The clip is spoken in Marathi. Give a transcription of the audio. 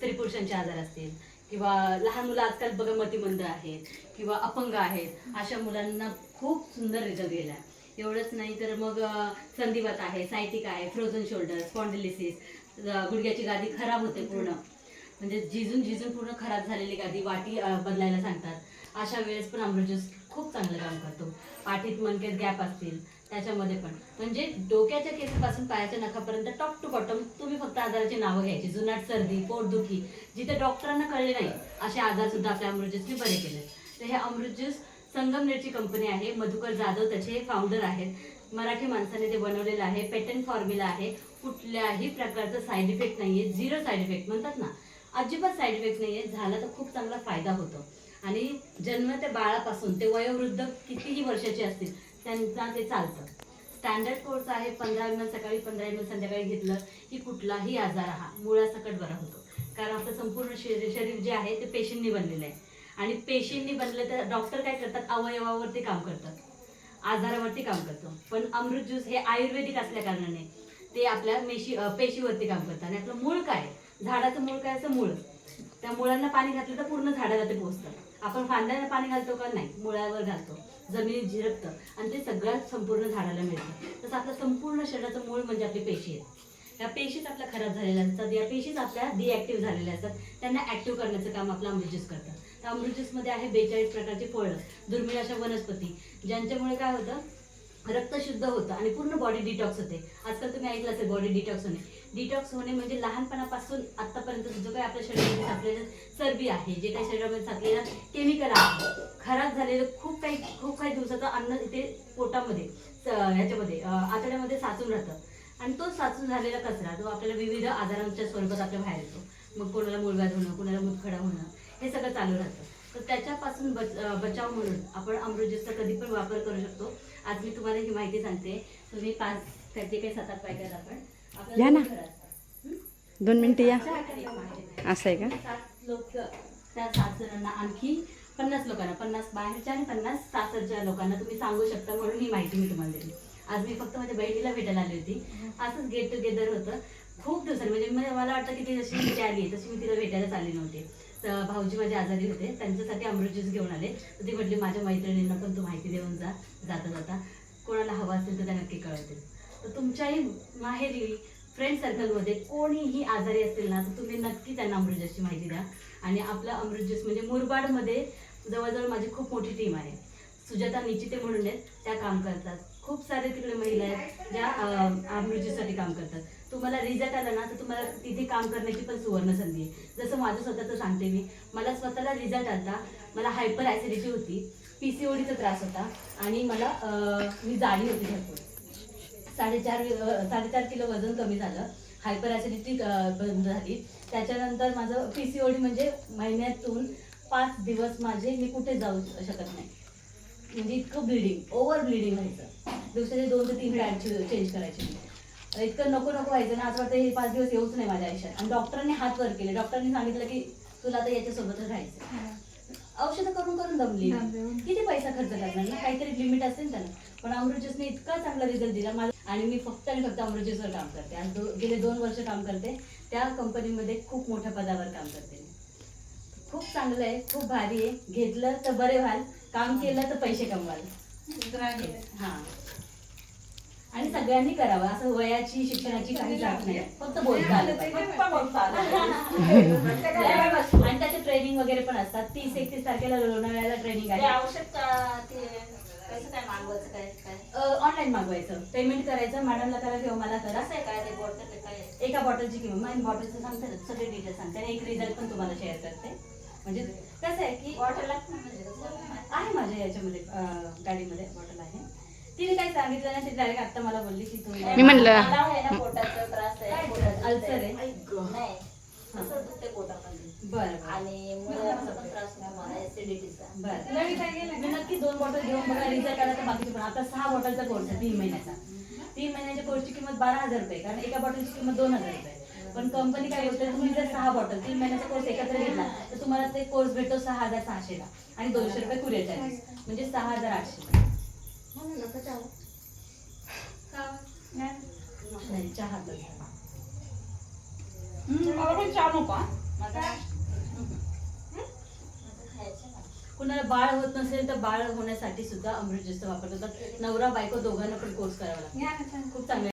स्त्री पुरुषांचे आजार असतील किंवा लहान मुलं आजकाल बघा मतिमंद आहेत किंवा अपंग आहेत अशा मुलांना खूप सुंदर रिझल्ट गेला एवढंच नाही तर मग संधिवत संधिवात आहे सायटिक आहे फ्रोझन शोल्डर स्पॉन्डिलिसिस गुडघ्याची गादी खराब होते पूर्ण. म्हणजे झिजून झिजून पूर्ण खराब झालेली गादी वाटी बदलायला सांगतात. अशा वेळेस पण अमृत ज्यूस खूप चांगलं काम करतो. पाठीत मनकेत गॅप असतील त्याच्यामध्ये पण. म्हणजे डोक्याच्या केसापासून पायाच्या नखापर्यंत टॉप टू बॉटम तुम्ही फक्त आजाराची नावं घ्यायची. जुनाट सर्दी पोटदुखी जिथे डॉक्टरांना कळले नाही असे आजार सुद्धा आपल्या अमृत ज्यूसने बरे केले तर हे अमृत ज्यूस संगमनेरची कंपनी आहे मधुकर जाधव त्याचे फाउंडर आहेत. मराठी माणसाने ते बनवलेलं आहे पेटंट फॉर्म्युला आहे. कुठल्याही प्रकारचं साईड इफेक्ट नाही आहे झिरो साईड इफेक्ट म्हणतात ना. अजिबात साईड इफेक्ट नाही आहे झाला तर खूप चांगला फायदा होतो. आणि जन्म त्या बाळापासून ते वयोवृद्ध कितीही वर्षाचे असतील त्यांना ते चालतं. स्टँडर्ड कोर्स आहे पंधरा एम सकाळी पंधरा एम संध्याकाळी घेतलं की कुठलाही आजार हा मुळासकट बरा होतो. कारण आपलं संपूर्ण शरीर शरीर जे आहे ते पेशींनी बनलेलं आहे. आणि पेशींनी बनलं तर डॉक्टर काय करतात? अवयवावरती काम करतात. आजारावरती काम करतो पण अमृत ज्यूस हे आयुर्वेदिक असल्या कारणाने ते आपल्या मेशी पेशीवरती काम करतात. आणि आपलं मूळ काय? झाडाचं मूळ काय? असं मूळ. त्या मुळांना पाणी घातलं तर पूर्ण झाडाला ते पोहोचतं. आपण फांद्याला पाणी घालतो का नाही? मुळावर घालतो. जमिनीत झिरपतं आणि ते सगळ्यात संपूर्ण झाडाला मिळतं. तसं आपलं संपूर्ण शरीराचं मूळ म्हणजे आपली पेशी आहे. या पेशीच आपल्या खराब झालेल्या असतात. या पेशीच आपल्या डिॲक्टिव्ह झालेल्या असतात. त्यांना ऍक्टिव्ह करण्याचं काम आपलं अमृत करतं. त्या अमृत ज्यूसमध्ये आहे बेचाळीस प्रकारचे फळं. दुर्मिळ अशा वनस्पती. ज्यांच्यामुळे काय होतं? रक्त शुद्ध होतं आणि पूर्ण बॉडी डिटॉक्स होते. आजकाल तुम्ही ऐकलं असेल बॉडी डिटॉक्स होणे. डिटॉक्स होणे म्हणजे लहानपणापासून आतापर्यंत जो काही आपल्या शरीरामध्ये साचलेलं चरबी आहे जे काही शरीरामध्ये साचलेलं केमिकल आहे खराब झालेलं खूप काही खूप काही दिवसाचं अन्न इथे पोटामध्ये ह्याच्यामध्ये आतड्यामध्ये साचून राहतं. आणि तो साचून झालेला कचरा तो आपल्याला विविध आजारांच्या स्वरूपात आपल्या बाहेर येतो. मग कोणाला मुळव्याध होणं कोणाला मुतखडा होणं हे सगळं चालू राहतं. तर त्याच्यापासून बच बचाव म्हणून आपण अमृत ज्यूसचा कधी पण वापर करू शकतो. आज मी तुम्हाला ही माहिती सांगते. तुम्ही पाच त्याचे काही सात आठ पॅकेट आपण आपल्याला या ना. दोन मिनटं या. पाहिजे. असं आहे का? सात लोक त्या सात जणांना आणखी पन्नास लोकांना पन्नास बाहेरच्या आणि पन्नास सासरच्या लोकांना तुम्ही सांगू शकता म्हणून ही माहिती मी तुम्हाला दिली. आज मी फक्त माझ्या बहिणीला भेटायला आली होती. असंच गेट टुगेदर होतं. खूप दिवसांनी म्हणजे मला वाटतं की ती जशी आली तशी मी तिला भेटायलाच आली नव्हती. तर भाऊजी माझे आजारी होते. त्यांच्यासाठी अमृत ज्यूस घेऊन आले. तर ती म्हटली माझ्या मैत्रिणींना पण तू माहिती देऊन जा. जाता जाता कोणाला हवा असेल तर त्या नक्की कळवतील तर तुमच्याही माहेरी फ्रेंड सर्कलमध्ये कोणीही आजारी असतील ना तर तुम्ही नक्की त्यांना अमृत ज्यूसची माहिती द्या. आणि आपलं अमृत ज्यूस म्हणजे मुरबाडमध्ये जवळजवळ माझी खूप मोठी टीम आहे. सुजाता निचिते म्हणून आहेत. त्या काम करतात. खूप सारे तिकडे महिला आहेत ज्या अमृत ज्यूससाठी काम करतात. तुम्हाला रिझल्ट आला ना तर तुम्हाला तिथे काम करण्याची पण सुवर्ण संधी आहे. जसं माझं स्वतःचं सांगते मी मला स्वतःला रिझल्ट आला मला हायपर ॲसिडिटी होती पी सी ओडीचा त्रास होता आणि मला मी जाडी होती भरपूर. साडेचार साडेचार किलो वजन कमी झालं. हायपर ॲसिडिटी बंद झाली. त्याच्यानंतर माझं पी सी ओडी म्हणजे महिन्यातून पाच दिवस माझे मी कुठे जाऊ शकत नाही. म्हणजे इतकं ब्लिडिंग ओव्हर ब्लिडिंग व्हायचं. दिवसाचे दोन ते तीन पॅड चेंज करायचे मी. इतकं नको नको व्हायचं ना असं वाटतं हे पाच दिवस येऊच नाही माझ्या आयुष्यात. आणि डॉक्टरांनी हात वर केले. डॉक्टरांनी सांगितलं की तुला आता याच्यासोबतच राहायचं औषधं करून करून दमली. किती पैसा खर्च करणार ना? काहीतरी लिमिट असेल त्याला. पण अमृत ज्यूसने इतका चांगला रिझल्ट दिला. मला आणि मी फक्त आणि फक्त अमृत ज्यूसवर काम करते. आज दो गेले दोन वर्ष काम करते. त्या कंपनीमध्ये खूप मोठ्या पदावर काम करते मी. खूप चांगलं आहे. खूप भारी आहे. घेतलं तर बरे व्हाल. काम केलं तर पैसे कमवाल. हा. आणि सगळ्यांनी करावं. असं वयाची शिक्षणाची काही जात नाही. फक्त बोलता आलं पाहिजे आणि त्याचे ट्रेनिंग वगैरे पण असतात. तीस एकतीस तारखेला लोणावळ्याला ट्रेनिंग आहे. ऑनलाईन मागवायचं पेमेंट करायचं मॅडमला करा किंवा मला करा. एका बॉटलची किंमत. बॉटलचं सांगते सगळे डिटेल्स सांगते. आणि एक रिझल्ट पण तुम्हाला शेअर करते. म्हणजे कसं आहे की आहे माझ्या याच्यामध्ये अं, गाडीमध्ये बॉटल आहे. तिने काही सांगितलं नाही ती डायरेक्ट आता मला बोलली की तुम्ही मी म्हणलं अल्सर आहे. बरं बरं. आणि मुलांचा पण त्रास नाही मला ऍसिडिटीचा बरं. मी नक्की दोन बॉटल घेऊन बघा रिझल्ट आला तर बाकीचे पण. आता सहा बॉटलचा कोर्स आहे तीन महिन्याचा. तीन महिन्याच्या कोर्सची किंमत बारा हजार रुपये कारण एका बॉटलची किंमत दोन हजार रुपये पण कंपनी काय बोलते तुम्ही जर सहा बॉटल तीन महिन्याचा कोर्स एकत्र घेतला तर तुम्हाला ते कोर्स भेटतो सहा हजार सहाशेला आणि दोनशे रुपये कुरिअर चार्जेस म्हणजे सहा हजार आठशे नाही. चहा तर. मला पण चहा नको हा. आता खायचं ना. कुणाला बाळ होत नसेल तर बाळ होण्यासाठी सुद्धा अमृत ज्यूसचा वापर करतात नवरा बायको दोघांना पण कोर्स करावा लागतो. खूप चांगलं